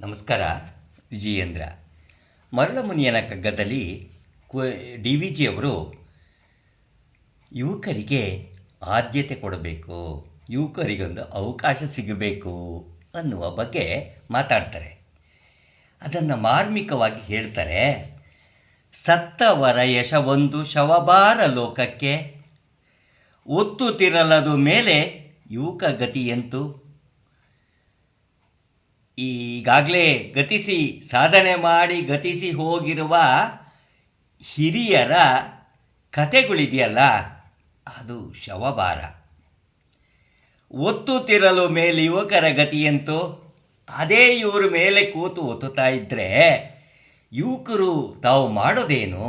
ನಮಸ್ಕಾರ, ವಿಜಯೇಂದ್ರ. ಮರಳಮುನಿಯನ ಕಗ್ಗದಲ್ಲಿ ಕು, D V ಜಿಯವರು ಯುವಕರಿಗೆ ಆದ್ಯತೆ ಕೊಡಬೇಕು, ಯುವಕರಿಗೊಂದು ಅವಕಾಶ ಸಿಗಬೇಕು ಅನ್ನುವ ಬಗ್ಗೆ ಮಾತಾಡ್ತಾರೆ. ಅದನ್ನು ಮಾರ್ಮಿಕವಾಗಿ ಹೇಳ್ತಾರೆ ಸತ್ತವರ ಯಶವೊಂದು ಶವಬಾರ ಲೋಕಕ್ಕೆ, ಒತ್ತು ತಿರಲದು ಮೇಲೆ ಯುವಕ ಗತಿಯಂತು ಈಗಾಗಲೇ ಗತಿಸಿ, ಸಾಧನೆ ಮಾಡಿ ಗತಿಸಿ ಹೋಗಿರುವ ಹಿರಿಯರ ಕತೆಗಳಿದೆಯಲ್ಲ ಅದು ಶವಭಾರ ಒತ್ತು ತಿರಲು ಮೇಲೆ ಯುವಕರ ಗತಿಯಂತೂ, ಅದೇ ಇವರು ಮೇಲೆ ಕೂತು ಒತ್ತುತ್ತಾ ಇದ್ದರೆ ಯುವಕರು ತಾವು ಮಾಡೋದೇನು?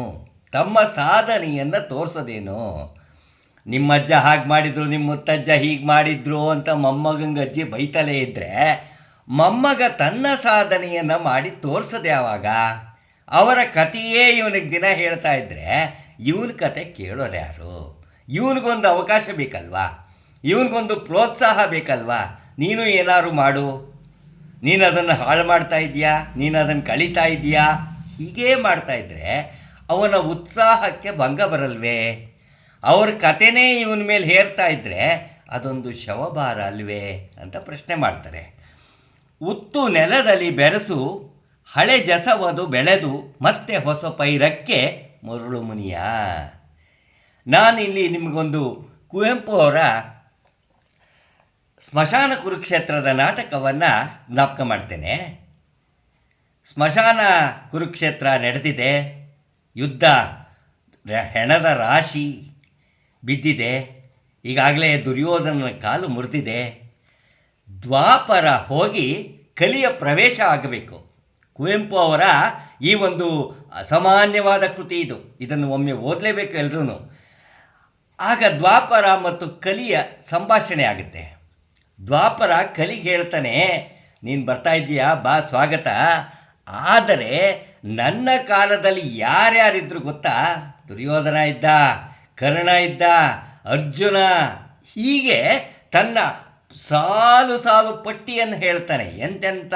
ತಮ್ಮ ಸಾಧನೆಯನ್ನು ತೋರಿಸೋದೇನು? ನಿಮ್ಮಜ್ಜ ಹಾಗೆ ಮಾಡಿದ್ರು ನಿಮ್ಮ ಮುತ್ತಜ್ಜ ಹೀಗೆ ಮಾಡಿದ್ರು ಅಂತ ಮೊಮ್ಮಗಂಗೆ ಅಜ್ಜಿ ಬೈತಲೇ ಇದ್ದರೆ ಮೊಮ್ಮಗ ತನ್ನ ಸಾಧನೆಯನ್ನು ಮಾಡಿ ತೋರಿಸದೆ ಯಾವಾಗ ಅವರ ಕಥೆಯೇ ಇವನಿಗೆ ದಿನ ಹೇಳ್ತಾ ಇದ್ದರೆ ಇವನ ಕತೆ ಕೇಳೋರು ಯಾರು? ಇವನಿಗೊಂದು ಅವಕಾಶ ಬೇಕಲ್ವಾ? ಇವನಿಗೊಂದು ಪ್ರೋತ್ಸಾಹ ಬೇಕಲ್ವಾ? ನೀನು ಏನಾದ್ರು ಮಾಡು. ನೀನು ಅದನ್ನು ಹಾಳು ಮಾಡ್ತಾ ಇದೆಯಾ? ನೀನು ಅದನ್ನು ಕಳೀತಾ ಇದೆಯಾ? ಹೀಗೇ ಮಾಡ್ತಾ ಇದ್ದರೆ ಅವನ ಉತ್ಸಾಹಕ್ಕೆ ಭಂಗ ಬರಲ್ವೇ? ಅವ್ರ ಕತೆನೇ ಇವನ ಮೇಲೆ ಹೇರ್ತಾ ಇದ್ದರೆ ಅದೊಂದು ಶವಭಾರ ಅಲ್ವೇ ಅಂತ ಪ್ರಶ್ನೆ ಮಾಡ್ತಾರೆ. ಉತ್ತು ನೆಲದಲ್ಲಿ ಬೆರೆಸು, ಹಳೆ ಜಸವದು ಬೆಳೆದು ಮತ್ತೆ ಹೊಸ ಪೈರಕ್ಕೆ ಮರುಳು ಮುನಿಯ. ನಾನಿಲ್ಲಿ ನಿಮಗೊಂದು ಕುವೆಂಪು ಅವರ ಸ್ಮಶಾನ ಕುರುಕ್ಷೇತ್ರದ ನಾಟಕವನ್ನು ಜ್ಞಾಪಕ ಮಾಡ್ತೇನೆ. ಸ್ಮಶಾನ ಕುರುಕ್ಷೇತ್ರ ನಡೆದಿದೆ, ಯುದ್ಧ ಹೆಣದ ರಾಶಿ ಬಿದ್ದಿದೆ, ಈಗಾಗಲೇ ದುರ್ಯೋಧನನ ಕಾಲು ಮುರಿದಿದೆ. ದ್ವಾಪರ ಹೋಗಿ ಕಲಿಯ ಪ್ರವೇಶ ಆಗಬೇಕು. ಕುವೆಂಪು ಅವರ ಈ ಒಂದು ಅಸಾಮಾನ್ಯವಾದ ಕೃತಿ ಇದು. ಇದನ್ನು ಒಮ್ಮೆ ಓದಲೇಬೇಕು ಎಲ್ಲರೂ ಆಗ ದ್ವಾಪರ ಮತ್ತು ಕಲಿಯ ಸಂಭಾಷಣೆ ಆಗುತ್ತೆ. ದ್ವಾಪರ ಕಲಿಗೆ ಹೇಳ್ತಾನೆ, ನೀನು ಬರ್ತಾ ಇದ್ದೀಯಾ? ಬಾ, ಸ್ವಾಗತ. ಆದರೆ ನನ್ನ ಕಾಲದಲ್ಲಿ ಯಾರ್ಯಾರಿದ್ರು ಗೊತ್ತಾ? ದುರ್ಯೋಧನ ಇದ್ದ, ಕರ್ಣ ಇದ್ದ, ಅರ್ಜುನ, ಹೀಗೆ ತನ್ನ ಸಾಲು ಸಾಲು ಪಟ್ಟಿಯನ್ನು ಹೇಳ್ತಾನೆ. ಎಂತೆಂಥ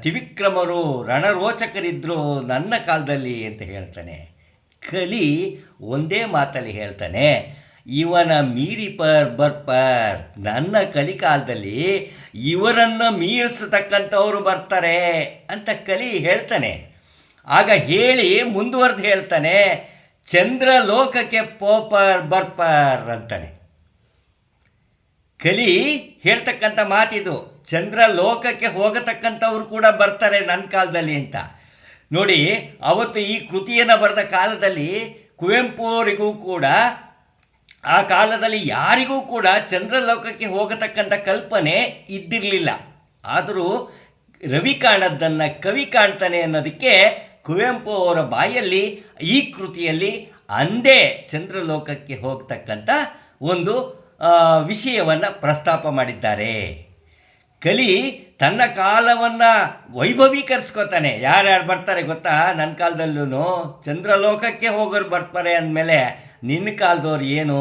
ತಿವಿಕ್ರಮರು ರಣರೋಚಕರಿದ್ದರು ನನ್ನ ಕಾಲದಲ್ಲಿ ಅಂತ ಹೇಳ್ತಾನೆ. ಕಲಿ ಒಂದೇ ಮಾತಲ್ಲಿ ಹೇಳ್ತಾನೆ, ಇವನ ಮೀರಿ ಪರ್ ಬರ್ಪರ್ ನನ್ನ ಕಲಿಕಾಲದಲ್ಲಿ ಇವರನ್ನು ಮೀರಿಸತಕ್ಕಂಥವ್ರು ಬರ್ತಾರೆ ಅಂತ ಕಲಿ ಹೇಳ್ತಾನೆ. ಆಗ ಹೇಳಿ ಮುಂದುವರೆದು ಹೇಳ್ತಾನೆ ಚಂದ್ರ ಲೋಕಕ್ಕೆ ಪೋಪರ್ ಬರ್ಪರ್ ಅಂತಾನೆ. ಕಲಿ ಹೇಳ್ತಕ್ಕಂಥ ಮಾತಿದು ಚಂದ್ರ ಲೋಕಕ್ಕೆ ಹೋಗತಕ್ಕಂಥವ್ರು ಕೂಡ ಬರ್ತಾರೆ ನನ್ನ ಕಾಲದಲ್ಲಿ ಅಂತ. ನೋಡಿ, ಅವತ್ತು ಈ ಕೃತಿಯನ್ನು ಬರೆದ ಕಾಲದಲ್ಲಿ ಕುವೆಂಪು ಅವರಿಗೂ ಕೂಡ, ಆ ಕಾಲದಲ್ಲಿ ಯಾರಿಗೂ ಕೂಡ ಚಂದ್ರಲೋಕಕ್ಕೆ ಹೋಗತಕ್ಕಂಥ ಕಲ್ಪನೆ ಇದ್ದಿರಲಿಲ್ಲ. ಆದರೂ ರವಿ ಕಾಣದ್ದನ್ನು, ಕವಿ ಕಾಣ್ತಾನೆ ಅನ್ನೋದಕ್ಕೆ ಕುವೆಂಪು ಅವರ ಬಾಯಲ್ಲಿ, ಈ ಕೃತಿಯಲ್ಲಿ ಅಂದೇ ಚಂದ್ರಲೋಕಕ್ಕೆ ಹೋಗ್ತಕ್ಕಂಥ ಒಂದು ವಿಷಯವನ್ನು ಪ್ರಸ್ತಾಪ ಮಾಡಿದ್ದಾರೆ. ಕಲಿ ತನ್ನ ಕಾಲವನ್ನು ವೈಭವೀಕರಿಸ್ಕೋತಾನೆ. ಯಾರ್ಯಾರು ಬರ್ತಾರೆ ಗೊತ್ತಾ? ನನ್ನ ಕಾಲದಲ್ಲೂ ಚಂದ್ರಲೋಕಕ್ಕೆ ಹೋಗೋರು ಬರ್ತಾರೆ ಅಂದಮೇಲೆ ನಿನ್ನ ಕಾಲದವ್ರು ಏನು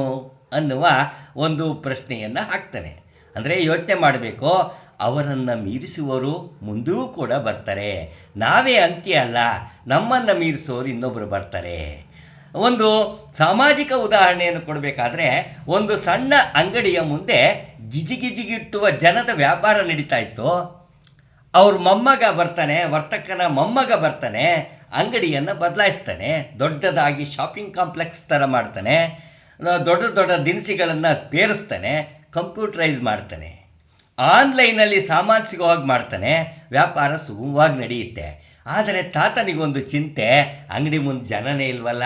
ಅನ್ನುವ ಒಂದು ಪ್ರಶ್ನೆಯನ್ನು ಹಾಕ್ತಾನೆ. ಅಂದರೆ ಯೋಚನೆ ಮಾಡಬೇಕು, ಅವರನ್ನು ಮೀರಿಸುವವರು ಮುಂದೂ ಕೂಡ ಬರ್ತಾರೆ. ನಾವೇ ಅಂತ್ಯ ಅಲ್ಲ, ನಮ್ಮನ್ನು ಮೀರಿಸೋರು ಇನ್ನೊಬ್ಬರು ಬರ್ತಾರೆ. ಒಂದು ಸಾಮಾಜಿಕ ಉದಾಹರಣೆಯನ್ನು ಕೊಡಬೇಕಾದ್ರೆ ಒಂದು ಸಣ್ಣ ಅಂಗಡಿಯ ಮುಂದೆ ಗಿಜಿಗಿಜಿಗಿಟ್ಟುವ ಜನದ ವ್ಯಾಪಾರ ನಡೀತಾ ಇತ್ತು. ಅವ್ರ ಮೊಮ್ಮಗ ಬರ್ತಾನೆ, ವರ್ತಕನ ಮೊಮ್ಮಗ ಬರ್ತಾನೆ, ಅಂಗಡಿಯನ್ನು ಬದಲಾಯಿಸ್ತಾನೆ, ದೊಡ್ಡದಾಗಿ ಶಾಪಿಂಗ್ ಕಾಂಪ್ಲೆಕ್ಸ್ ಥರ ಮಾಡ್ತಾನೆ, ದೊಡ್ಡ ದೊಡ್ಡ ದಿನಸಿಗಳನ್ನು ಪೇರಿಸ್ತಾನೆ ಕಂಪ್ಯೂಟ್ರೈಸ್ ಮಾಡ್ತಾನೆ. ಆನ್ಲೈನಲ್ಲಿ ಸಾಮಾನು ಸಿಗೋ ಹಾಗೆ ಮಾಡ್ತಾನೆ, ವ್ಯಾಪಾರ ಸುಗಮವಾಗಿ ನಡೆಯುತ್ತೆ. ಆದರೆ ತಾತನಿಗೊಂದು ಚಿಂತೆ, ಅಂಗಡಿ ಮುಂದೆ ಜನನೇ ಇಲ್ವಲ್ಲ?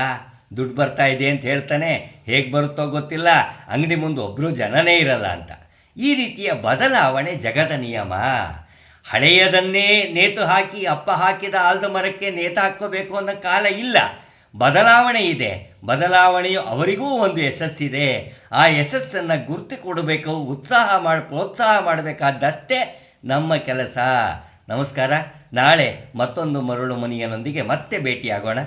ದುಡ್ಡು ಬರ್ತಾ ಇದೆ ಅಂತ ಹೇಳ್ತಾನೆ, ಹೇಗೆ ಬರುತ್ತೋ ಗೊತ್ತಿಲ್ಲ, ಅಂಗಡಿ ಮುಂದೆ ಒಬ್ಬರು ಜನನೇ ಇರಲ್ಲ ಅಂತ. ಈ ರೀತಿಯ ಬದಲಾವಣೆ ಜಗದ ನಿಯಮ. ಹಳೆಯದನ್ನೇ ನೇತು ಹಾಕಿ, ಅಪ್ಪ ಹಾಕಿದ ಆಲ್ದ ಮರಕ್ಕೆ ನೇತು ಹಾಕ್ಕೋಬೇಕು ಅನ್ನೋ ಕಾಲ ಇಲ್ಲ. ಬದಲಾವಣೆ ಇದೆ. ಬದಲಾವಣೆಯು ಅವರಿಗೂ ಒಂದು ಯಶಸ್ಸಿದೆ ಆ ಯಶಸ್ಸನ್ನು ಗುರುತು ಕೊಡಬೇಕು, ಉತ್ಸಾಹ ಮಾಡಿ, ಪ್ರೋತ್ಸಾಹ ಮಾಡಬೇಕಾದಷ್ಟೇ ನಮ್ಮ ಕೆಲಸ. ನಮಸ್ಕಾರ. ನಾಳೆ ಮತ್ತೊಂದು ಮರಳು ಮನಿಯನೊಂದಿಗೆ ಮತ್ತೆ ಭೇಟಿಯಾಗೋಣ.